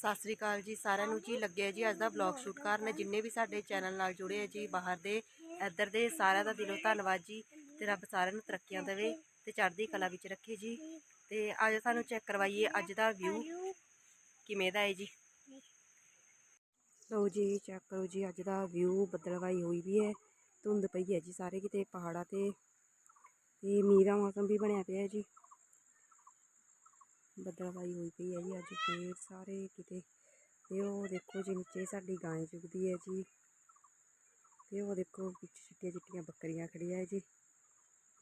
ਸਤਿ ਸ੍ਰੀ ਅਕਾਲ ਜੀ ਸਾਰਿਆਂ ਨੂੰ ਜੀ। ਲੱਗਿਆ ਜੀ ਅੱਜ ਦਾ ਵਲੌਗ ਸ਼ੂਟ ਕਰਨ। ਜਿੰਨੇ ਵੀ ਸਾਡੇ ਚੈਨਲ ਨਾਲ ਜੁੜੇ ਆ ਜੀ, ਬਾਹਰ ਦੇ, ਇੱਧਰ ਦੇ ਸਾਰਿਆਂ ਦਾ ਦਿਲੋਂ ਧੰਨਵਾਦ ਜੀ ਤੇ ਰੱਬ ਸਾਰਿਆਂ ਨੂੰ ਤਰੱਕੀਆਂ ਦੇਵੇ ਤੇ ਚੜ੍ਹਦੀ ਕਲਾ ਵਿੱਚ ਰੱਖੇ ਜੀ। ਤੇ ਅੱਜ ਸਾਨੂੰ ਚੈੱਕ ਕਰਵਾਈਏ ਅੱਜ ਦਾ ਵਿਊ ਕਿਵੇਂ ਦਾ ਹੈ ਜੀ। ਲਓ ਜੀ ਚੈੱਕ ਕਰੋ ਜੀ, ਅੱਜ ਦਾ ਵਿਊ ਬਦਲਵਾਈ ਹੋਈ ਵੀ ਹੈ। ਧੁੰਦ ਪਈ ਹੈ ਜੀ ਸਾਰੇ ਕਿਤੇ, ਪਹਾੜਾਂ ਤੇ। ਤੇ ਮੀਂਹ ਦਾ ਮੌਸਮ ਵੀ ਬਣਿਆ ਪਿਆ ਹੈ ਜੀ। ਬੱਦਲਵਾਈ ਹੋਈ ਪਈ ਹੈ ਜੀ ਅੱਜ ਫੇਰ ਸਾਰੇ ਕਿਤੇ। ਤੇ ਉਹ ਦੇਖੋ ਜੀ ਨੀਚੇ ਸਾਡੀ ਗਾਂ ਚੁਗਦੀ ਹੈ ਜੀ। ਤੇ ਉਹ ਦੇਖੋ ਪਿੱਛੇ ਚਿੱਟੀਆਂ ਚਿੱਟੀਆਂ ਬੱਕਰੀਆਂ ਖੜੀਆਂ ਹੈ ਜੀ।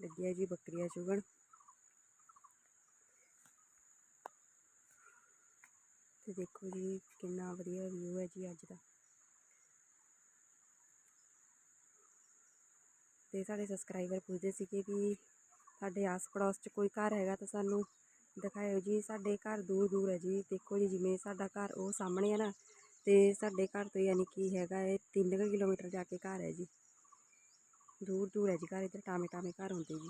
ਲੱਗਿਆ ਜੀ ਬੱਕਰੀਆਂ ਚੁਗਣ। ਤੇ ਦੇਖੋ ਜੀ ਕਿੰਨਾ ਵਧੀਆ ਵਿਊ ਹੈ ਜੀ ਅੱਜ ਦਾ। ਤੇ ਸਾਡੇ ਸਬਸਕ੍ਰਾਈਬਰ ਪੁੱਛਦੇ ਸੀਗੇ ਵੀ ਸਾਡੇ ਆਸ ਪੜੋਸ 'ਚ ਕੋਈ ਘਰ ਹੈਗਾ ਤਾਂ ਸਾਨੂੰ ਦਿਖਾਇਓ ਜੀ, ਸਾਡੇ ਘਰ ਦੂਰ ਦੂਰ ਹੈ ਜੀ। ਦੇਖੋ ਜੀ, ਜਿਵੇਂ ਸਾਡਾ ਘਰ ਉਹ ਸਾਹਮਣੇ ਹੈ ਨਾ, ਤੇ ਸਾਡੇ ਘਰ ਤੋਂ ਯਾਨੀ ਕਿ ਹੈਗਾ ਹੈ 3 ਕਿਲੋਮੀਟਰ ਜਾ ਕੇ ਘਰ ਹੈ ਜੀ। ਦੂਰ ਦੂਰ ਹੈ ਜੀ ਘਰ, ਇੱਧਰ ਟਾਵੇਂ ਟਾਵੇਂ ਘਰ ਹੁੰਦੇ ਜੀ।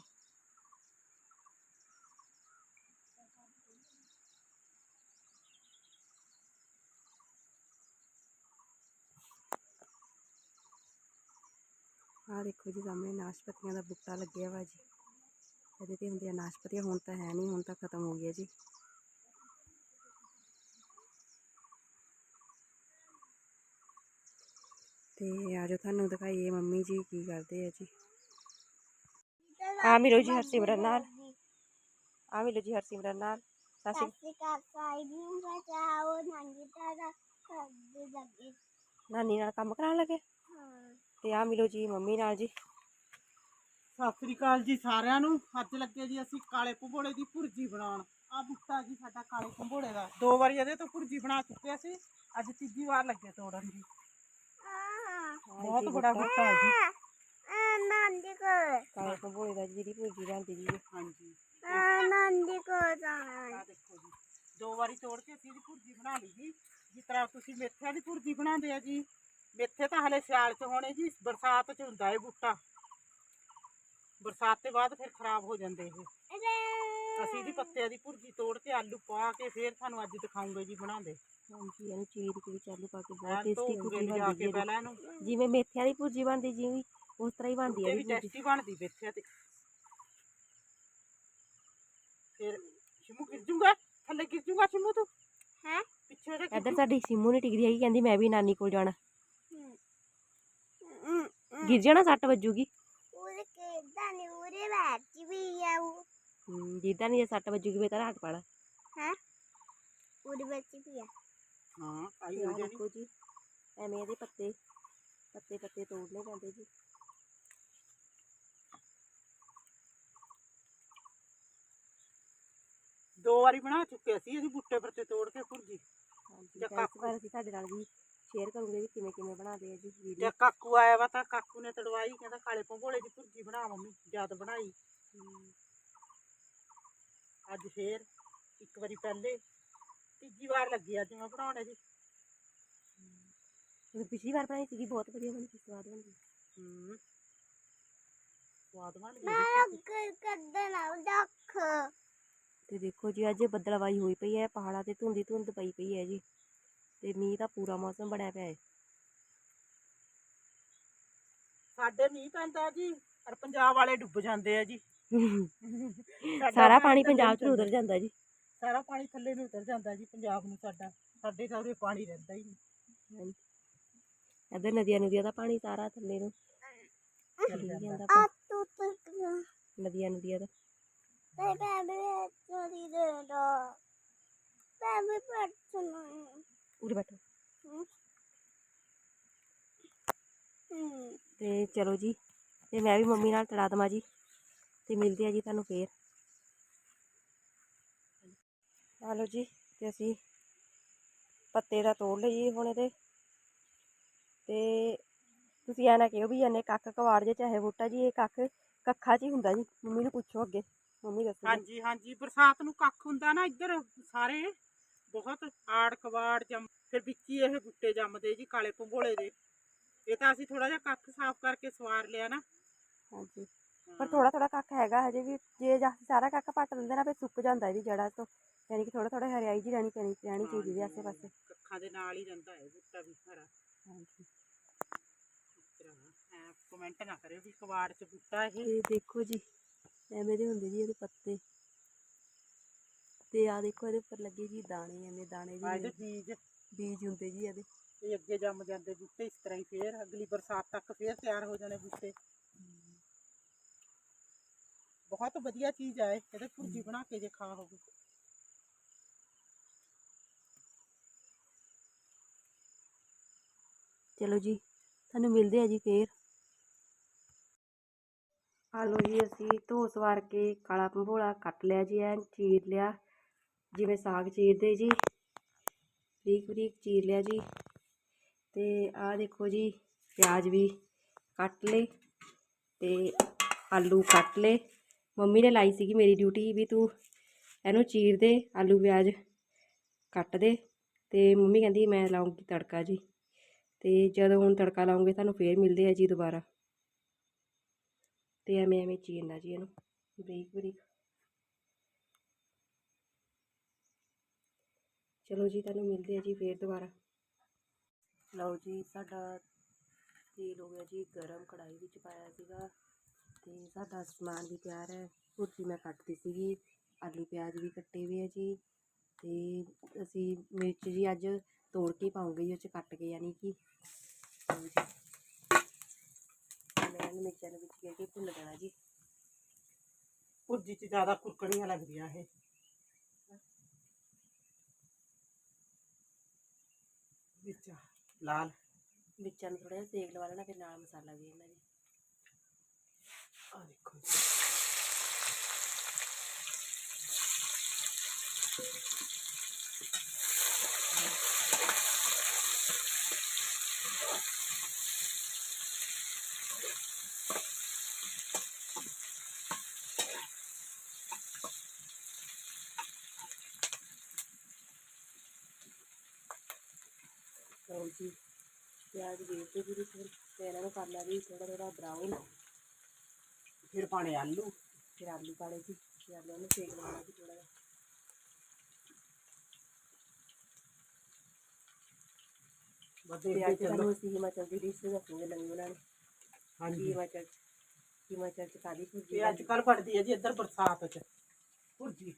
ਆਹ ਦੇਖੋ ਜੀ, ਸਾਹਮਣੇ ਨਾਸ਼ਪਤੀਆਂ ਦਾ ਬੂਟਾ ਲੱਗਿਆ ਵਾ ਜੀ। ਇਹਦੇ ਤੇ ਹੁੰਦੀਆਂ ਨਾਸ਼ਪਤੀਆਂ ਹੁਣ ਤਾਂ ਹੈ ਨਹੀਂ ਹੁਣ ਤਾਂ ਖਤਮ ਹੋ ਗਿਆ ਜੀ। ਤੇ ਆਜੋ ਤੁਹਾਨੂੰ ਦਿਖਾਈਏ ਮੰਮੀ ਜੀ ਕੀ ਕਰਦੇ ਆ ਜੀ। ਆ ਮਿਲੋ ਜੀ ਹਰਸਿਮਰਨ ਨਾਲ। ਆ ਮਿਲੋ ਜੀ ਹਰਸਿਮਰਨ ਨਾਲ। ਸਤਿ ਸ਼੍ਰੀ ਸਤਿ ਸ਼੍ਰੀ ਅਕਾਲ ਸਾਈ ਨੂੰ ਬਚਾਓ ਨੰਗੀ ਤਰ੍ਹਾਂ ਕਰਦੇ ਲੱਗੇ। ਨਾਨੀ ਨਾਲ ਕੰਮ ਕਰਾਉਣ ਲੱਗੇ? ਹਾਂ। ਤੇ ਆ ਮਿਲੋ ਜੀ ਮੰਮੀ ਨਾਲ ਜੀ। ਸਤਿ ਸ੍ਰੀ ਅਕਾਲ ਜੀ ਸਾਰਿਆਂ ਨੂੰ। ਅੱਜ ਲੱਗੇ ਜੀ ਅਸੀਂ ਕਾਲੇ ਭੰਬੋੜੇ ਦੀ ਭੁਰਜੀ ਬਣਾਉਣ। ਆ ਬੂਟਾ ਜੀ ਸਾਡਾ ਕਾਲੇ ਭੰਬੋੜੇ ਦਾ। ਦੋ ਵਾਰੀ ਇਹਦੇ ਤੋਂ ਭੁਰਜੀ ਬਣਾ ਚੁੱਕੇ ਸੀ। ਅੱਜ ਤੀਜੀ ਵਾਰ ਲੱਗੇ ਤੋੜਨ ਜੀ। ਬਹੁਤ ਬੜਾ ਬੂਟਾ ਜੀ। ਆ ਨੰਦੀ ਕੋ ਕਾਲੇ ਭੰਬੋਲੇ ਦਾ ਜਿਹੜੀ ਭੁਰਜੀ ਬਣਦੀ ਜੀ। ਹਾਂਜੀ। ਆ ਨੰਦੀ ਕੋ ਜਾਣਾ ਆ ਦੇਖੋ ਜੀ। ਦੋ ਵਾਰੀ ਤੋੜ ਕੇ ਅਸੀਂ ਇਹਦੀ ਭੁਰਜੀ ਬਣਾ ਲਈ ਜੀ। ਜਿਸ ਤਰ੍ਹਾਂ ਤੁਸੀਂ ਮੇਥਿਆਂ ਦੀ ਭੁਰਜੀ ਬਣਾਉਂਦੇ ਆ ਜੀ। ਮੇਥੇ ਤਾਂ ਹਲੇ ਸਿਆਲ 'ਚ ਹੋਣੇ ਜੀ। ਬਰਸਾਤ 'ਚ ਹੁੰਦਾ ਇਹ ਬੂਟਾ। ਬਰਸਾਤ ਤੋਂ ਬਾਅਦ ਫਿਰ ਖਰਾਬ ਹੋ ਜਾਂਦੇ ਇਹ ਅਸੀਂ ਇਹਦੀ ਪੱਤਿਆਂ ਦੀ ਭੁਰਜੀ ਤੋੜ ਕੇ ਆਲੂ ਪਾ ਕੇ ਫਿਰ ਤੁਹਾਨੂੰ ਅੱਜ ਦਿਖਾਉਂਗੇ ਜੀ ਬਣਾਉਂਦੇ ਹਾਂਜੀ ਇਹਨੂੰ ਚੀਰ ਕੇ ਵਿੱਚ ਆਲੂ ਪਾ ਕੇ ਬਹੁਤ ਐਨ ਟੇਸਟੀ ਧੋ ਕੇ ਭੁਰਜੀ ਲਿਜਾ ਬਣਦੀ ਕੇ ਹੈ ਪਹਿਲਾਂ ਇਹਨੂੰ ਜੀ। ਜਿਵੇਂ ਮੇਥਿਆਂ ਦੀ ਭੁਰਜੀ ਬਣਦੀ ਜਿਵੇਂ ਉਸ ਤਰ੍ਹਾਂ ਹੀ ਬਣਦੀ ਹੈ ਇਹ ਇਹ ਵੀ ਭੁਰਜੀ ਟੇਸਟੀ ਬਣਦੀ ਮੇਥਿਆਂ ਤੇ ਫਿਰ ਸ਼ਿਮੂ ਗਿਰ ਜੂਗਾ ਥੱਲੇ ਗਿਰ ਜੂਗਾ ਸ਼ਿਮੂ ਤੂੰ ਹੈ ਪਿੱਛੇ ਦੇ ਇੱਧਰ ਸਾਡੀ ਸਿੰਮੂ ਨਹੀਂ ਟਿਕਦੀ ਹੈਗੀ ਕਹਿੰਦੀ ਮੈਂ ਵੀ ਨਾਨੀ ਕੋਲ ਜਾਣਾ। ਗਿਰ ਜਾਣਾ ਸੱਟ ਵੱਜੂਗੀ। ਉਰੇ ਕਿਦਾਂ ਨਹੀਂ ਉਰੇ ਬੈਠੀ ਵੀ ਆ ਉਹ ਹਮ, ਜਿੱਦਾਂ ਨਹੀਂ ਜੇ ਸੱਟ ਵੱਜੂਗੀ ਵੇ ਤਾਂ ਹੱਟ ਪਾਲਾ ਹੈ ਉਰੇ ਬੈਠੀ ਵੀ ਆ ਹਾਂ ਆਈ ਤੇ ਹੋ ਆਹ ਜਾਣੀ ਦੇਖੋ ਜੀ ਐਵੇਂ ਇਹਦੇ ਪੱਤੇ ਪੱਤੇ ਪੱਤੇ ਤੋੜਨੇ ਪੈਂਦੇ ਜੀ ਦੋ ਵਾਰੀ ਬਣਾ ਚੁੱਕੇ ਅਸੀਂ ਇਹਦੀ ਬੁੱਟੇ ਪਰਤੇ ਤੋੜ ਕੇ ਭੁਰਜੀ ਹਾਂਜੀ ਜਾਂ ਤਾਂ ਇਸ ਕਾਕੂ। ਵਾਰ ਅਸੀਂ ਤੁਹਾਡੇ ਨਾਲ ਵੀ ਸ਼ੇਅਰ ਕਰੂੰਗੇ ਵੀ ਕਿਵੇਂ ਕਿਵੇਂ ਬਣਾਉਂਦੇ ਆ ਜੀ ਵੀਡੀਓ ਜਦ ਕਾਕੂ ਆਇਆ ਵਾ ਤਾਂ ਕਾਕੂ ਨੇ ਤੜਵਾਈ ਕਹਿੰਦਾ ਕਾਲੇ ਭੰਗੋਲੇ ਦੀ ਭੁਰਜੀ ਬਣਾ ਮੰਮੀ ਜਦ ਬਣਾਈ। ਅੱਜ ਫੇਰ ਇੱਕ ਵਾਰੀ ਪਹਿਲੇ ਤੀਜੀ ਵਾਰ ਲੱਗੀ ਅੱਜ ਮੈਂ ਬਣਾਉਣੇ ਜੀ ਪਿਛਲੀ ਵਾਰ ਬਣਾਈ ਸੀਗੀ ਬਹੁਤ ਵਧੀਆ ਬਣੀ ਸੀ ਸਵਾਦ ਬਣੀ। ਹੂੰ। ਸਵਾਦ ਬਣ ਗਈ ਮੈਂ ਕਰ ਕੱਢਣ ਆ ਰੱਖ ਤੇ ਦੇਖੋ ਜੀ ਅੱਜ ਬੱਦਲਵਾਈ ਹੋਈ ਪਈ ਹੈ ਪਹਾੜਾਂ ਤੇ ਧੁੰਦੀ ਧੁੰਦ ਪਈ ਪਈ ਹੈ ਜੀ। ਤੇ ਮੀਂਹ ਦਾ ਪੂਰਾ ਮੌਸਮ ਬਣਿਆ ਪਿਆ ਹੈ ਸਾਡੇ ਮੀਂਹ ਪੈਂਦਾ ਜੀ ਔਰ ਪੰਜਾਬ ਵਾਲੇ ਡੁੱਬ ਜਾਂਦੇ ਆ ਜੀ। ਸਾਡਾ ਸਾਰਾ ਪਾਣੀ ਪੰਜਾਬ ਚ ਨੂੰ ਉਧਰ ਜਾਂਦਾ ਜੀ। ਸਾਰਾ ਪਾਣੀ ਥੱਲੇ ਨੂੰ ਉਤਰ ਜਾਂਦਾ ਜੀ ਪੰਜਾਬ ਨੂੰ ਸਾਡਾ ਸਾਡੇ ਉਰੇ ਪਾਣੀ ਰਹਿੰਦਾ ਹੀ ਨਹੀਂ। ਇੱਧਰ ਨਦੀਆਂ ਨਦੀਆਂ ਦਾ ਪਾਣੀ ਸਾਰਾ ਥੱਲੇ ਨੂੰ ਚੱਲ ਜਾਂਦਾ। ਆ ਤੂੰ ਤੂੰ ਨਦੀਆਂ ਨਦੀਆਂ ਦਾ। ਤੇ ਬੇਬੇ ਚੋਰੀ ਦੇ ਦੋ ਬੇਬੇ ਪੜਨਾ ਉਰੇ ਬੈਠੋ। ਹੂੰ। ਤੇ ਚਲੋ ਜੀ ਤੇ ਮੈਂ ਵੀ ਮੰਮੀ ਨਾਲ ਤੜਾ ਦੇਵਾਂ ਜੀ ਤੇ ਮਿਲਦੇ ਆ ਜੀ ਤੁਹਾਨੂੰ ਫੇਰ। ਲਓ ਜੀ ਤੇ ਅਸੀਂ ਪੱਤੇ ਦਾ ਤੋੜ ਜੀ ਹੁਣ ਇਹਦੇ ਤੇ ਤੁਸੀਂ ਐ ਨਾ ਕਿਹੋ ਵੀ ਇਹਨੇ ਕੱਖ ਕਵਾੜ ਜੇ ਚਾਹੇ ਬੂਟਾ ਜੀ ਇਹ ਕੱਖ ਕੱਖਾ ਚ ਹੀ ਹੁੰਦਾ ਜੀ। ਮੰਮੀ ਨੂੰ ਪੁੱਛੋ ਅੱਗੇ। ਮੰਮੀ ਦੱਸੋ ਹਾਂਜੀ ਹਾਂਜੀ ਬਰਸਾਤ ਨੂੰ ਕੱਖ ਹੁੰਦਾ ਨਾ ਇੱਧਰ ਸਾਰੇ। ਬਹੁਤ ਆੜ ਕਵਾੜ ਜੰਮ ਫਿਰ ਵਿੱਚ ਹੀ ਇਹ ਬੁੱਟੇ ਜੰਮਦੇ ਜੀ ਕਾਲੇ ਭੰਗੋਲੇ ਦੇ ਇਹ ਤਾਂ ਅਸੀਂ ਥੋੜਾ ਜਿਹਾ ਕੱਖ ਸਾਫ਼ ਕਰਕੇ ਸਵਾਰ ਲਿਆ ਨਾ ਹਾਂਜੀ ਪਰ ਥੋੜਾ ਥੋੜਾ ਕੱਖ ਹੈਗਾ ਹਜੇ ਵੀ ਜੇ ਅਸੀਂ ਸਾਰਾ ਕੱਖ ਪੱਟ ਦਿੰਦੇ ਨਾ ਫਿਰ ਸੁੱਕ ਜਾਂਦਾ ਇਹਦੀ ਜੜ੍ਹਾਂ ਤੋਂ ਯਾਨੀ ਕਿ ਥੋੜਾ ਥੋੜਾ ਹਰਿਆਈ ਜੀ ਰਹਿਣੀ ਪੈਣੀ ਰਹਿਣੀ ਚਾਹੀਦੀ ਹੈ ਆਸੇ ਪਾਸੇ ਕੱਖਾਂ ਦੇ ਨਾਲ ਹੀ ਰਹਿੰਦਾ ਹੈ ਬੂਟਾ ਵੀ ਹਰਾ ਹਾਂਜੀ ਇਸ ਤਰ੍ਹਾਂ ਐ ਕਮੈਂਟ ਨਾ ਕਰਿਓ ਵੀ ਕਵਾੜ ਚ ਬੂਟਾ ਇਹ ਤੇ ਦੇਖੋ ਜੀ ਐਵੇਂ ਦੇ ਹੁੰਦੇ ਜੀ ਇਹਦੇ ਪੱਤੇ ਤੇ ਆ ਦੇਖੋ ਇਹਦੇ ਉੱਪਰ ਲੱਗੇ ਜੀ ਦਾਣੇ ਐਵੇਂ ਦਾਣੇ ਆ ਇਹਦੇ ਜੀ ਬੀਜ। ਬੀਜ ਹੁੰਦੇ ਜੀ ਇਹਦੇ। ਇਹ ਅੱਗੇ ਜੰਮ ਜਾਂਦੇ ਬੂਟੇ ਇਸ ਤਰ੍ਹਾਂ ਹੀ ਫੇਰ ਅਗਲੀ ਬਰਸਾਤ ਤੱਕ ਫੇਰ ਤਿਆਰ ਹੋ ਜਾਣੇ ਬੂਟੇ। ਬਹੁਤ ਵਧੀਆ ਚੀਜ਼ ਹੈ ਇਹ। ਇਹਦੇ ਭੁਰਜੀ ਬਣਾ ਕੇ ਜੇ ਖਾ ਹੋਵੇ। ਚਲੋ ਜੀ ਤੁਹਾਨੂੰ ਮਿਲਦੇ ਆ ਜੀ ਫੇਰ। ਆ ਲਓ ਜੀ ਅਸੀਂ ਧੋ ਸਵਾਰ ਕੇ ਕਾਲਾ ਭੰਬੋਲਾ ਕੱਟ ਲਿਆ ਜੀ ਐਨ ਚੀਰ ਲਿਆ। ਜਿਵੇਂ ਸਾਗ ਚੀਰਦੇ ਜੀ, ਬਰੀਕ ਬਰੀਕ ਚੀਰ ਲਿਆ ਜੀ ਤੇ ਆਹ ਦੇਖੋ ਜੀ ਪਿਆਜ਼ ਵੀ ਕੱਟ ਲਏ ਤੇ ਆਲੂ ਕੱਟ ਲਏ। ਮੰਮੀ ਨੇ ਲਾਈ ਸੀਗੀ ਮੇਰੀ ਡਿਊਟੀ ਵੀ ਤੂੰ ਇਹਨੂੰ ਚੀਰ ਦੇ, ਆਲੂ ਪਿਆਜ਼ ਕੱਟ ਦੇ ਤੇ ਮੰਮੀ ਕਹਿੰਦੀ ਮੈਂ ਲਾਉਂਗੀ ਤੜਕਾ ਜੀ ਤੇ ਜਦੋਂ ਹੁਣ ਤੜਕਾ ਲਾਉਂਗੇ ਤੁਹਾਨੂੰ ਫੇਰ ਮਿਲਦੇ ਆ ਜੀ ਦੁਬਾਰਾ। ਤੇ ਐਵੇਂ ਐਵੇਂ ਚੀਰਨਾ ਜੀ ਇਹਨੂੰ ਬਰੀਕ ਬਰੀਕ। ਚਲੋ ਜੀ ਤੁਹਾਨੂੰ ਮਿਲਦੇ ਆ ਜੀ ਫੇਰ ਦੁਬਾਰਾ। ਲਓ ਜੀ ਸਾਡਾ ਤੇਲ ਹੋ ਗਿਆ ਜੀ ਗਰਮ ਕੜਾਈ ਵਿੱਚ ਪਾਇਆ ਸੀਗਾ। ਤੇ ਸਾਡਾ ਸਮਾਨ ਵੀ ਤਿਆਰ ਹੈ। ਭੁਰਜੀ ਮੈਂ ਕੱਟਦੀ ਸੀਗੀ। ਆਲੂ ਪਿਆਜ਼ ਵੀ ਕੱਟੇ ਹੋਏ ਆ ਜੀ। ਤੇ ਅਸੀਂ ਮਿਰਚ ਜੀ ਅੱਜ ਤੋੜ ਕੇ ਪਾਉਂਗੇ ਜੀ ਉਹ 'ਚ ਕੱਟ ਕੇ ਯਾਨੀ ਕਿ। ਮੈਂ ਇਹਨੂੰ ਮਿਰਚਾਂ ਦੇ ਵਿੱਚ ਗੇਰ ਕੇ ਭੁੰਨ ਦੇਣਾ ਜੀ। ਭੁਰਜੀ ਚ ਜ਼ਿਆਦਾ ਕੁਰਕੜੀਆਂ ਲੱਗਦੀਆਂ ਇਹ। ਲਾਲ। ਮਿਰਚਾਂ ਨੂੰ ਥੋੜਾ ਜਿਹਾ ਸੇਕ ਲਵਾ ਲੈਣਾ ਫਿਰ ਨਾਲ ਮਸਾਲਾ ਵੀ ਇਹਨਾਂ ਜੀ ਆ ਦੇਖੋ ਜੀ। ਲਓ ਜੀ ਪਿਆਜ਼ ਗੇਰ ਤੇ ਜੀ ਫਿਰ ਤੇ ਇਹਨਾਂ ਨੂੰ ਕਰਨਾ ਵੀ ਥੋੜਾ ਥੋੜਾ ਬਰਾਊਨ ਫਿਰ ਪਾਣੇ ਆਲੂ ਫਿਰ ਆਲੂ ਪਾਣੇ ਜੀ ਤੇ ਆਲੂਆਂ ਨੂੰ ਸੇਕ ਲਵਾਉਣਾ ਜੀ ਥੋੜਾ ਜਿਹਾ ਵਧੇ ਅੱਜ ਤੁਹਾਨੂੰ ਅਸੀਂ ਹਿਮਾਚਲ ਦੀ ਡਿਸ਼ ਦੱਸੂਗੇ ਬਣਾਉਣੀ। ਕਿ ਹਾਂਜੀ। ਹਿਮਾਚਲ ਹਿਮਾਚਲ 'ਚ ਕਾਦੀ ਭੁਰਜੀ ਅੱਜ ਕੱਲ ਪੜਦੀ ਹੈ ਜੀ ਇੱਧਰ ਬਰਸਾਤ ਚ। ਭੁਰਜੀ।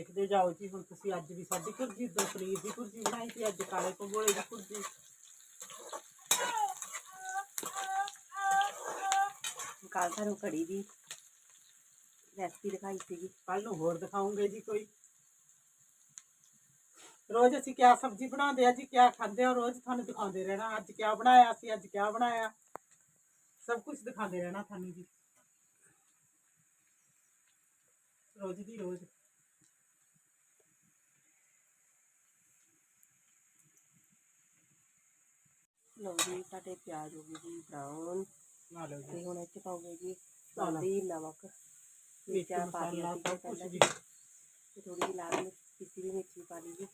ਦੇਖਦੇ ਜਾਓ ਜੀ ਹੁਣ ਤੁਸੀਂ ਅੱਜ ਵੀ ਸਾਡੀ ਭੁਰਜੀ ਦੋ ਪਨੀਰ ਦੀ ਭੁਰਜੀ ਬਣਾਈ ਸੀ ਅੱਜ ਕਾਲੇ ਪੰਗੋਲੇ ਦੀ ਭੁਰਜੀ ਕੱਲ ਤੁਹਾਨੂੰ ਕੜੀ ਦੀ ਰੈਸਪੀ ਦਿਖਾਈ ਸੀਗੀ। ਕੱਲ ਨੂੰ ਹੋਰ ਦਿਖਾਉਂਗੇ ਜੀ ਕੋਈ। ਰੋਜ਼ ਅਸੀਂ ਕਿਆ ਸਬਜ਼ੀ ਬਣਾਉਂਦੇ ਆ ਜੀ ਕਿਆ ਖਾਂਦੇ ਆ ਰੋਜ਼ ਤੁਹਾਨੂੰ ਦਿਖਾਉਂਦੇ ਰਹਿਣਾ ਅੱਜ ਕਿਆ ਬਣਾਇਆ ਸੀ ਅੱਜ ਕਿਆ ਬਣਾਇਆ। ਸਭ ਕੁਝ ਦਿਖਾਉਂਦੇ ਰਹਿਣਾ ਤੁਹਾਨੂੰ ਜੀ। ਰੋਜ਼ ਦੀ ਰੋਜ਼। ਲਓ ਜੀ ਸਾਡੇ ਪਿਆਜ਼ ਹੋ ਗਏ ਜੀ ਬਰਾਊਨ ਨਾ ਲਓ ਤੇ ਜੀ ਹੁਣ 'ਚ ਪਾਉਂਗੇ ਜੀ। ਹਲਦੀ ਨਮਕ ਮਿਰਚਾਂ ਪਾ ਸਭ ਕੁਝ ਪਹਿਲਾਂ ਜੀ। ਥੋੜੀ ਜਿਹੀ ਲਾਲ ਮਿਰਚ ਪੀਸੀ ਵੀ ਮਿਰਚ ਪਾ ਲਈ ਜੀ।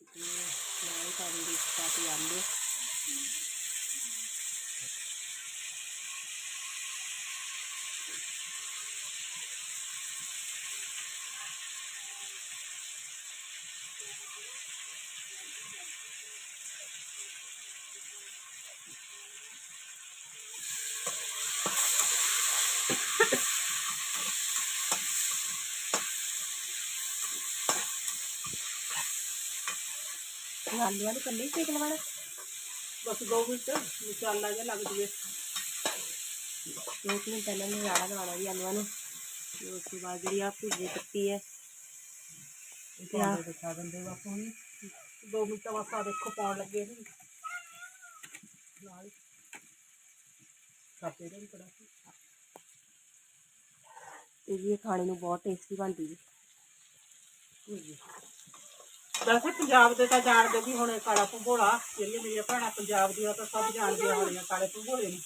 ਤੇ ਨਾਲ ਪਾ ਦਿੰਦੇ ਕਾਫੀ ਆਲੂ। ਇਹ ਆਲੂਆਂ ਨੂੰ ਕੱਲੇ ਹੀ ਸੇਕ ਲਵਾਣਾ ਬਸ ਦੋ ਮਿੰਟ ਮਸਾਲਾ ਜਿਹਾ ਲੱਗ ਜਵੇ। ਦੋ ਕੁ ਮਿੰਟ ਪਹਿਲਾਂ ਨੂੰ ਰਾੜਾ ਲਵਾਉਣਾ ਜੀ ਆਲੂਆਂ ਨੂੰ। ਤੇ ਉਸ ਤੋਂ ਬਾਅਦ ਜਿਹੜੀ ਆ ਭੁੱਜੀ ਕੱਟੀ ਹੈ। ਤੇ ਆ ਦਿਖਾ ਦਿੰਦੇ ਬਾਪੂ ਜੀ ਦੋ ਮਿੰਟ ਬਸ ਆ ਦੇਖੋ ਪਾਉਣ ਲੱਗੇ ਨੇ। ਨਾਲ ਕਾਪੇ ਦਾ ਵੀ ਕੜਾ ਇਹ ਖਾਣੇ ਨੂੰ ਬਹੁਤ ਟੇਸਟੀ ਬਣਦੀ ਜੀ ਭੁਰਜੀ ਵੈਸੇ ਪੰਜਾਬ ਦੇ ਤਾਂ ਜਾਣਦੇ ਵੀ ਹੁਣ ਕਾਲਾ ਭੰਗੋਲਾ ਜਿਹੜੀਆਂ ਮੇਰੀਆਂ ਭੈਣਾਂ ਪੰਜਾਬ ਦੀਆਂ ਤਾਂ ਸਭ ਜਾਣਦੀਆਂ ਹੋਣੀਆਂ ਕਾਲੇ ਭੰਗੋਲੇ ਨੂੰ।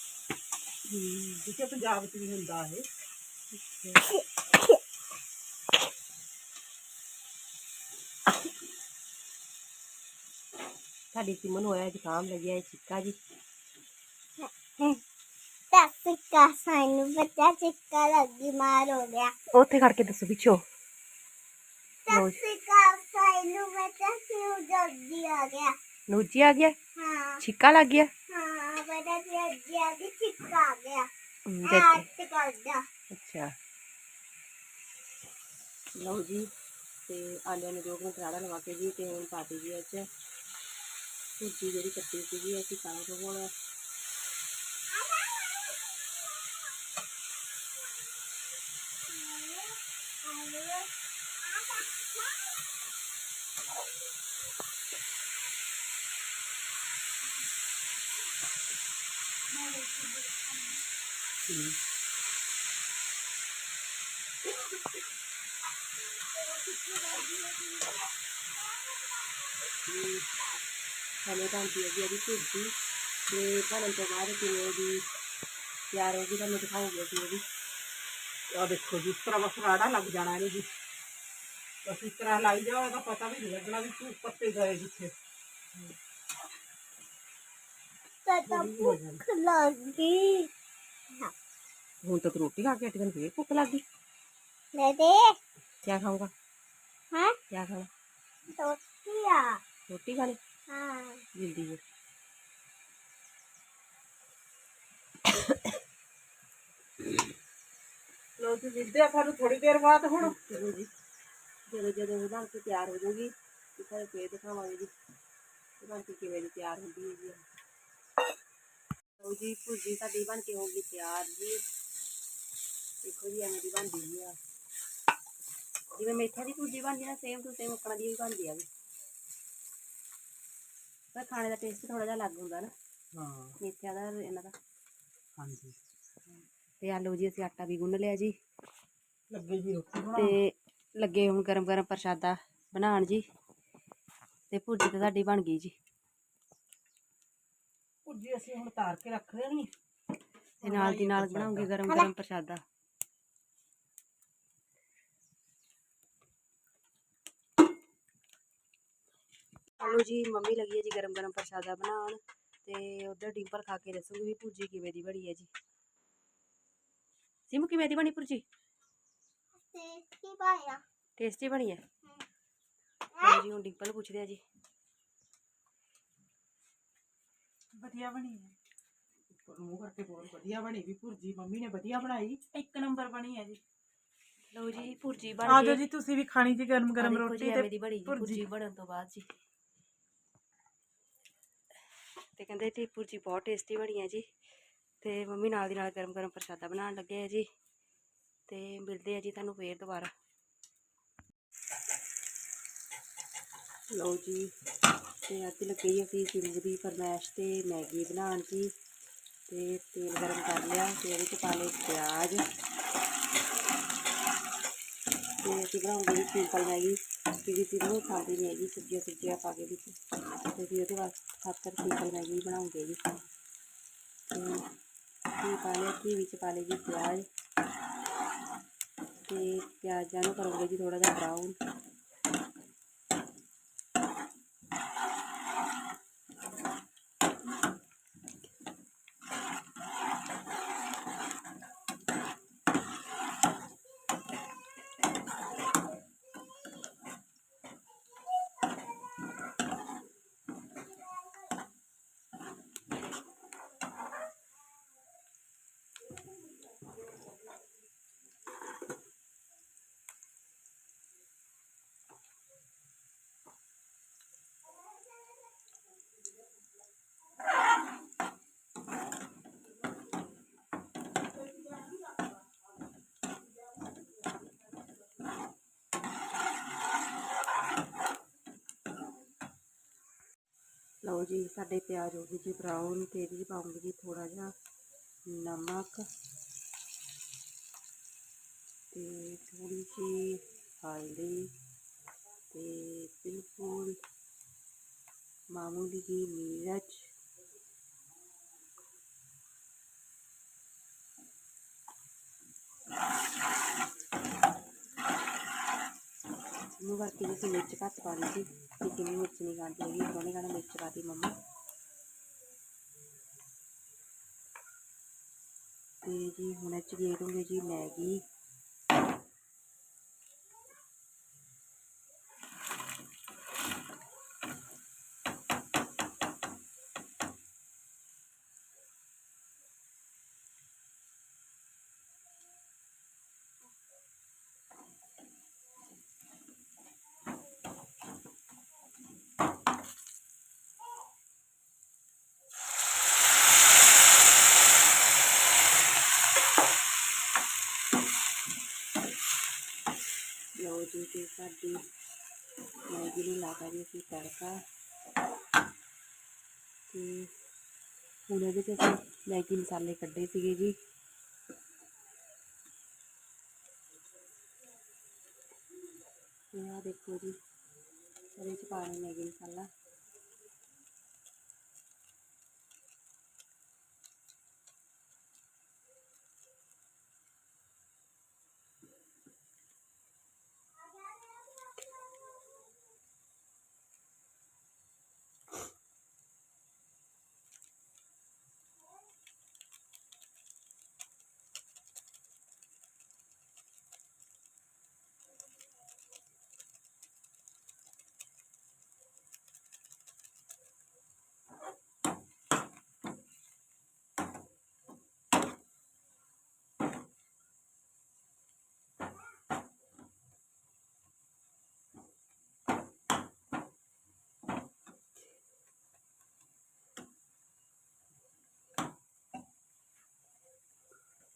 ਜਿੱਥੇ ਪੰਜਾਬ 'ਚ ਵੀ ਹੁੰਦਾ ਇਹ। ਸਾਡੀ ਸਿਮਨ ਹੋਇਆ ਜ਼ੁਕਾਮ ਲੱਗਿਆ ਹੈ ਚਿੱਕਾ ਜੀ। ਟੱਕਾ ਸਾਨੂੰ ਬੱਚਾ ਚਿੱਕਾ ਲੱਗੀ ਮਾਰ ਹੋ ਗਿਆ। ਉੱਥੇ ਖੜ ਕੇ ਦੱਸੋ ਪਿੱਛੋਂ। ਜੀ। ਟੱਕਾ ਸਾਨੂੰ ਬੱਚਾ ਕਿਉਂ ਜਲਦੀ ਆ ਗਿਆ। ਨੂਜੀ ਆ ਗਿਆ? ਹਾਂ। ਛਿੱਕਾ ਲੱਗ ਗਿਆ? ਹਾਂ ਬੱਚਾ ਜਲਦੀ ਆ ਗਿਆ ਚਿੱਕਾ ਆ ਗਿਆ। ਹਮ, ਦੇਖੋ। ਟਿਕਦਾ ਅੱਛਾ। ਲਓ ਜੀ ਤੇ ਆਲਿਆਂ ਨੂੰ ਦੋ ਕੁ ਮਿੰਟ ਰਾੜਾ ਲਵਾ ਕੇ ਜੀ ਤੇ ਹੁਣ ਪਾਤੀ ਜੀ ਅੱਜ। ਸੂਜੀ ਜਿਹੜੀ ਕੱਟੀ ਸੀਗੀ ਅਸੀਂ ਕਾਲਾ ਤੋਂ ਹੁਣ ਹਲੇ ਤਾਂ ਦੀ ਹੈਗੀ ਇਹਦੀ ਭੁਰਜੀ ਤੇ ਬਣਨ ਤੋਂ ਬਾਅਦ ਕਿਵੇਂ ਦੀ ਤਿਆਰ ਹੋ ਗਈ ਤੁਹਾਨੂੰ ਦਿਖਾਉਂਗੇ ਅਸੀਂ ਇਹਦੀ ਆ ਦੇਖੋ ਜੀ ਇਸ ਤਰ੍ਹਾਂ ਬਸ ਰਾੜਾ ਲੱਗ ਜਾਣਾ ਇਹਨੂੰ ਜੀ ਬਸ ਇਸ ਤਰ੍ਹਾਂ ਲੱਗ ਜਾਓ ਇਹਦਾ ਪਤਾ ਵੀ ਨਹੀਂ ਲੱਗਣਾ ਵੀ ਤੂੰ ਪੱਤੇ ਗਏ ਜਿੱਥੇ ਤਾਂ ਭੁੱਖ ਲੱਗੀ ਹੁਣ ਤਾਂ ਤੂੰ ਰੋਟੀ ਖਾ ਕੇ ਹਟੀ ਤੈਨੂੰ ਫੇਰ ਭੁੱਖ ਲੱਗ ਗਈ ਲੈ ਦੇ ਕੀ ਖਾਊਗਾ ਹਾਂ ਕੀ ਖਾਣਾ ਤੋਤੀਆ ਰੋਟੀ ਖਾਣੀ ਹਾਂ ਜਲਦੀ ਫਿਰ ਲੋ ਜੀ ਮਿਲਦੇ ਆ ਸਾਨੂੰ ਥੋੜੀ ਦੇਰ ਬਾਅਦ ਹੁਣ ਚਲੋ ਜੀ ਜਦੋਂ ਜਦੋਂ ਉਹ ਬਣ ਕੇ ਤਿਆਰ ਹੋ ਜਾਊਗੀ ਤੇ ਫਿਰ ਫੇਰ ਦਿਖਾਵਾਂਗੇ ਜੀ ਇਹ ਬਣ ਕੇ ਕਿਵੇਂ ਦੀ ਤਿਆਰ ਹੁੰਦੀ ਹੈ ਜੀ ਲਓ ਜੀ ਭੁਰਜੀ ਸਾਡੀ ਬਣ ਕੇ ਹੋ ਗਈ ਤਿਆਰ ਜੀ ਦੇਖੋ ਜੀ ਐਵੇਂ ਦੀ ਬਣਦੀ ਹੈ ਆ ਜਿਵੇਂ ਮੇਥਾ ਦੀ ਭੁਰਜੀ ਬਣਦੀ ਨਾ ਸੇਮ ਟੂ ਸੇਮ ਉਕਣਾ ਦੀ ਵੀ ਬਣਦੀ ਆ ਵੀ ਪਰ ਖਾਣੇ ਦਾ ਟੇਸਟ ਥੋੜਾ ਜਿਹਾ ਅਲੱਗ ਹੁੰਦਾ ਨਾ। ਹਾਂ। ਮੇਥਿਆਂ ਦਾ ਇਹਨਾਂ ਦਾ। ਹਾਂਜੀ। ਤੇ ਆ ਲਓ ਜੀ ਅਸੀਂ ਆਟਾ ਵੀ ਗੁੰਨ ਲਿਆ ਜੀ। ਲੱਗੇ ਜੀ ਰੋਟੀ ਬਣਾਉਣ ਤੇ ਲੱਗੇ ਹੁਣ ਗਰਮ ਗਰਮ ਪ੍ਰਸ਼ਾਦਾ ਬਣਾਉਣ ਜੀ। ਤੇ ਭੁਰਜੀ ਤਾਂ ਸਾਡੀ ਬਣ ਗਈ ਜੀ। ਭੁੱਜੀ ਅਸੀਂ ਹੁਣ ਤਾਰ ਕੇ ਰੱਖ ਲੈਣੀ ਤੇ ਨਾਲ ਦੀ ਨਾਲ ਬਣਾਉਂਗੇ ਗਰਮ ਗਰਮ ਪ੍ਰਸ਼ਾਦਾ। ਹਲੋ ਜੀ ਮੰਮੀ ਲੱਗੀ ਹੈ ਜੀ ਗਰਮ ਗਰਮ ਪ੍ਰਸ਼ਾਦਾ ਬਣਾਉਣ ਤੇ ਉਧਰ ਡਿੰਪਲ ਖਾ ਕੇ ਦੱਸੂਗੀ ਵੀ ਭੁਰਜੀ ਕਿਵੇਂ ਦੀ ਬਣੀ ਹੈ ਜੀ। ਸਿਮ ਕਿਵੇਂ ਦੀ ਬਣੀ ਭੁਰਜੀ? ਕੀ ਪਾਇਆ ਟੇਸਟੀ ਬਣੀ ਹੈ? ਲਓ ਜੀ ਹੁਣ ਡਿੰਪਲ ਪੁੱਛਦੇ ਆ ਜੀ। ਵਧੀਆ ਬਣੀ ਹੈ। ਮੂੰਹ ਕਰਕੇ ਬਹੁਤ ਵਧੀਆ ਬਣੀ ਵੀ ਭੁਰਜੀ ਮੰਮੀ ਨੇ ਵਧੀਆ ਬਣਾਈ। ਇੱਕ ਨੰਬਰ ਬਣੀ ਹੈ ਜੀ। ਲਓ ਜੀ ਭੁਰਜੀ ਬਣ ਆ ਗਈ। ਜਾਓ ਜੀ ਤੁਸੀਂ ਵੀ ਖਾਣੀ ਜੀ ਗਰਮ ਗਰਮ ਰੋਟੀ ਤੇ ਬਣੀ ਭੁਰਜੀ। ਭੁਰਜੀ ਬਣਨ ਤੋਂ ਬਾਅਦ ਜੀ। ਤੇ ਕਹਿੰਦੇ ਤੇ ਭੁਰਜੀ ਬਹੁਤ ਟੇਸਟੀ ਬਣੀ ਹੈ ਜੀ। ਤੇ ਮੰਮੀ ਨਾਲ ਦੀ ਨਾਲ ਗਰਮ ਗਰਮ ਪ੍ਰਸ਼ਾਦਾ ਬਣਾਉਣ ਲੱਗੇ ਆ ਜੀ। ਤੇ ਮਿਲਦੇ ਆ ਜੀ ਤੁਹਾਨੂੰ ਫੇਰ ਦੁਬਾਰਾ। ਲਓ ਜੀ, ਤੇ ਅੱਜ ਲੱਗੀ ਜੀ ਅਸੀਂ ਸਿੰਬੂ ਦੀ ਫਰਮੈਸ਼ ਤੇ ਮੈਗੀ ਬਣਾਉਣ ਜੀ। ਤੇ ਤੇਲ ਗਰਮ ਕਰ ਲਿਆ, ਤੇ ਉਹਦੇ 'ਚ ਪਾ ਲਏ ਪਿਆਜ਼। ਤੇ ਅਸੀਂ ਬਣਾਉਂਦੇ ਜੀ ਸਿੰਪਲ ਮੈਗੀ। ਕਿਉਂਕਿ ਅਸੀਂ ਨੂੰ ਖਾਂਦੇ ਨਹੀਂ ਹੈਗੀ, ਸਬਜ਼ੀਆਂ ਸੁਬਜ਼ੀਆਂ ਪਾ ਕੇ ਵਿੱਚ ਤੇ ਫਿਰ ਉਹਦੇ ਵਾਸਤੇ ਖਾਤਰ ਸਿੰਪਲ ਮੈਗੀ ਬਣਾਉਂਦੇ ਜੀ। ਤੇ ਕੀ ਪਾ ਲਿਆ ਕੀ ਵਿੱਚ ਪਾ ਲਏ ਜੀ ਪਿਆਜ਼। ਤੇ ਪਿਆਜ਼ਾਂ ਨੂੰ ਕਰੋਗੇ ਜੀ ਥੋੜਾ ਜਿਹਾ ਬਰਾਊਨ ਲਓ ਜੀ, ਸਾਡੇ ਪਿਆਜ਼ ਹੋ ਗਏ ਜੀ ਬਰਾਊਨ ਤੇ ਇਹਦੇ ਪਾਉਂਗੇ ਜੀ ਥੋੜਾ ਜਿਹਾ ਨਮਕ। ਤੇ ਥੋੜੀ ਜਿਹੀ ਹਲਦੀ ਤੇ ਬਿਲਕੁਲ ਮਾਮੂਲੀ ਜੀ ਮਿਰਚ। ਨੂੰ ਕਰਕੇ ਜੀ ਮਿਰਚ ਘੱਟ ਪਾ ਲਈ ਸੀ ਕਿ ਕਿੰਨੀ ਮਿਰਚ ਨਹੀਂ ਖਾਂਦੀ ਹੈਗੀ, ਉਹਨੇ ਕਹਿਣਾ ਮਿਰਚ ਪਾ ਮੰਮਾ। ਤੇ ਜੀ ਹੁਣ ਚ 'ਚ ਗੇੜੂਗੇ ਜੀ ਮੈਗੀ ਲਓ ਜੀ ਤੇ ਸਾਡੀ ਮੈਗੀ ਨੂੰ ਲਾ ਕੇ ਅਸੀਂ ਤੜਕਾ ਤੇ ਹੁਣ ਇਹਦੇ 'ਚ ਅਸੀਂ ਮੈਗੀ ਮਸਾਲੇ ਕੱਢੇ ਸੀਗੇ ਜੀ ਤੇ ਆਹ ਦੇਖੋ ਜੀ ਇਹਦੇ 'ਚ ਪਾਣੀ ਮੈਗੀ ਮਸਾਲਾ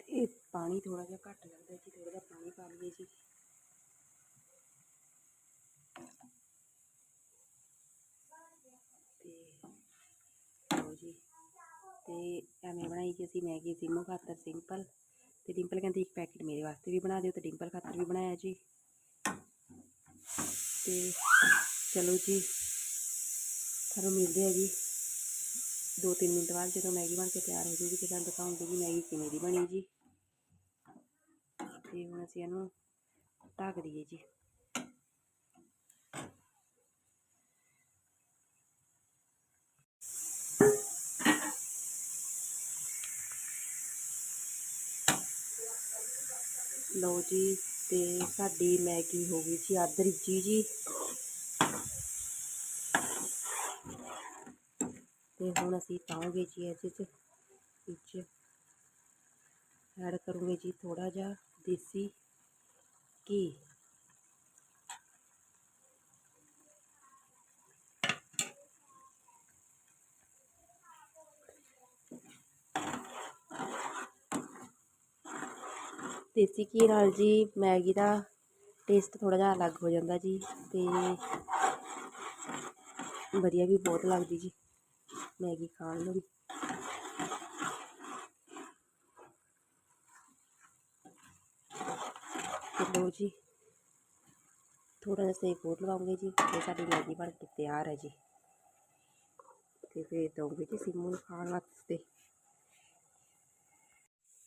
ਇਹ ਪਾਣੀ ਥੋੜਾ ਜਿਹਾ ਘੱਟ ਲੱਗਦਾ ਜੀ ਥੋੜਾ ਜਿਹਾ ਪਾਣੀ ਪਾ ਲਈਏ ਜੀ ਤੇ ਲਓ ਜੀ ਤੇ ਐਵੇਂ ਬਣਾਈ ਜੀ ਅਸੀਂ ਮੈਗੀ ਸਿੰਮੂ ਖਾਤਰ ਸਿੰਪਲ ਤੇ ਡਿੰਪਲ ਕਹਿੰਦੀ ਇੱਕ ਪੈਕੇਟ ਮੇਰੇ ਵਾਸਤੇ ਵੀ ਬਣਾ ਦਿਓ ਤੇ ਡਿੰਪਲ ਖਾਤਰ ਵੀ ਬਣਾਇਆ ਜੀ ਤੇ ਚਲੋ ਜੀ ਤੁਹਾਨੂੰ ਮਿਲਦੇ ਆ ਜੀ ਦੋ ਤਿੰਨ ਮਿੰਟ ਬਾਅਦ ਜਦੋਂ ਮੈਗੀ ਬਣ ਕੇ ਤਿਆਰ ਹੋ ਜੂਗੀ ਤੇ ਤੁਹਾਨੂੰ ਦਿਖਾਉਂਗੀ ਵੀ ਮੈਗੀ ਕਿਵੇਂ ਦੀ ਬਣੀ ਜੀ ਤੇ ਹੁਣ ਅਸੀਂ ਇਹਨੂੰ ਢੱਕ ਦਈਏ ਜੀ। ਲਓ ਜੀ, ਤੇ ਸਾਡੀ ਮੈਗੀ ਹੋ ਗਈ ਸੀ ਅੱਧ ਰਿੱਝੀ ਜੀ। ਤੇ ਹੁਣ ਅਸੀਂ ਪਾਉਂਗੇ ਜੀ ਇਹਦੇ 'ਚ, ਵਿੱਚ। ਐਡ ਕਰੂੰਗੇ ਜੀ ਥੋੜਾ ਜਿਹਾ। ਦੇਸੀ ਘੀ ਦੇਸੀ ਘੀ ਨਾਲ ਜੀ ਮੈਗੀ ਦਾ ਟੇਸਟ ਥੋੜਾ ਜਿਹਾ ਅਲੱਗ ਹੋ ਜਾਂਦਾ ਜੀ ਤੇ ਵਧੀਆ ਵੀ ਬਹੁਤ ਲੱਗਦੀ ਜੀ ਮੈਗੀ ਖਾਣ ਨੂੰ। ਲਓ ਜੀ। ਥੋੜਾ ਜਿਹਾ ਸੇਕ ਹੋਰ ਲਵਾਉਂਗੇ ਜੀ ਤੇ ਸਾਡੀ ਮੈਗੀ ਬਣ ਕੇ ਤਿਆਰ ਹੈ ਜੀ। ਤੇ ਫਿਰ ਦਊਂਗੇ ਜੀ ਸਿੰਮੂ ਨੂੰ ਖਾਣ ਵਾਸਤੇ।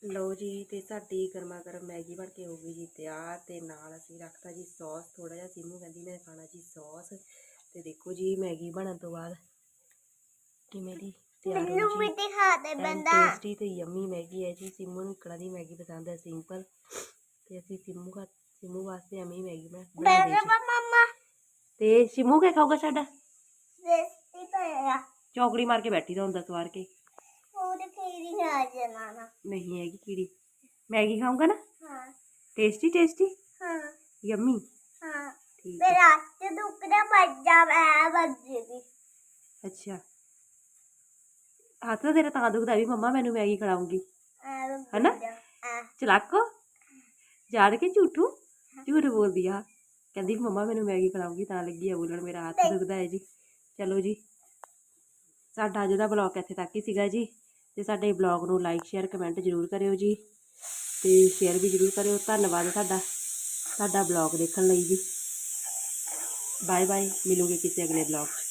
ਲਓ ਜੀ ਤੇ ਸਾਡੀ ਗਰਮਾ ਗਰਮ ਮੈਗੀ ਬਣ ਕੇ ਹੋ ਗਈ ਜੀ ਤਿਆਰ ਤੇ ਨਾਲ ਅਸੀਂ ਰੱਖਤਾ ਜੀ ਸੌਸ। ਥੋੜਾ ਜਿਹਾ ਸਿੰਮੂ ਕਹਿੰਦੀ ਮੈਂ ਖਾਣਾ ਜੀ ਸੌਸ। ਤੇ ਦੇਖੋ ਜੀ ਮੈਗੀ ਬਣਨ ਤੋਂ ਬਾਅਦ ਕਿਵੇਂ ਦੀ ਤਿਆਰ ਮੈਨੂੰ ਹੋ ਵੀ ਜੀ। ਦਿਖਾ ਦੇ ਬੰਦਾ। ਟੇਸਟੀ ਤੇ ਯਮੀ ਮੈਗੀ ਹੈ ਜੀ। ਸਿੰਮੂ ਨੂੰ ਕੜਾ ਦੀ ਮੈਗੀ ਪਸੰਦ ਹੈ ਸਿੰਪਲ ਤੇ ਅਸੀਂ ਸਿੰਮੂ ਖਾ ਸਿੰਮੂ ਵਾਸਤੇ ਐਵੇਂ ਹੀ ਮੈਗੀ ਬਣਾ ਬਣਾਉਂਦੇ ਮੇਰੇ ਜੀ ਮਮਾ। ਤੇ ਸਿੰਮੂ ਕੀ ਖਾਊਗਾ ਸਾਡਾ? ਰੇਸਟੀ ਪਿਆ ਚੌਕੜੀ ਮਾਰ ਕੇ ਬੈਠੀ ਦਾ ਹੁੰਦਾ ਸਵਾਰ ਕੇ। ਜਾਣਾ ਨਾ ਨਹੀਂ ਹੈਗੀ ਕੀੜੀ ਮੈਗੀ ਖਾਊਗਾ ਨਾ? ਹਾਂ। ਟੇਸਟੀ ਟੇਸਟੀ ਹਾਂ। ਯਮੀ ਹਾਂ। ਠੀਕ ਹੈ। ਮੇਰਾ ਹੱਥ ਦੁਖਦਾ ਬੱਜਾ ਮੈਂ ਬੱਜੇ ਦੀ ਅੱਛਾ। ਹੱਥ ਤਾਂ ਤੇਰਾ ਤਾਂ ਦੁਖਦਾ ਵੀ ਮੰਮਾ ਮੈਨੂੰ ਮੈਗੀ ਖਿਲਾਉਂਗੀ ਹਨਾ? ਚਲਾਕੋ। ਜਾਣ ਕੇ ਝੂਠੂ? ਝੂਠ ਬੋਲਦੀ ਆ। ਕਹਿੰਦੀ ਮੰਮਾ ਮੈਨੂੰ ਮੈਗੀ ਖਿਲਾਉਂਗੀ ਤਾਂ ਲੱਗੀ ਆ ਬੋਲਣ ਮੇਰਾ ਹੱਥ ਦੁਖਦਾ ਹੈ ਜੀ। ਚਲੋ ਜੀ। ਸਾਡਾ ਅੱਜ ਦਾ ਬਲੌਗ ਇੱਥੇ ਤੱਕ ਹੀ ਸੀਗਾ ਜੀ। ਤੇ ਸਾਡੇ ਬਲੌਗ ਨੂੰ ਲਾਈਕ ਸ਼ੇਅਰ ਕਮੈਂਟ ਜ਼ਰੂਰ ਕਰਿਓ ਜੀ। ਤੇ ਸ਼ੇਅਰ ਵੀ ਜ਼ਰੂਰ ਕਰਿਓ। ਧੰਨਵਾਦ ਤੁਹਾਡਾ ਸਾਡਾ ਬਲੌਗ ਦੇਖਣ ਲਈ ਜੀ। ਬਾਏ ਬਾਏ ਮਿਲੂਗੇ ਕਿਸੇ ਅਗਲੇ ਬਲੌਗ 'ਚ।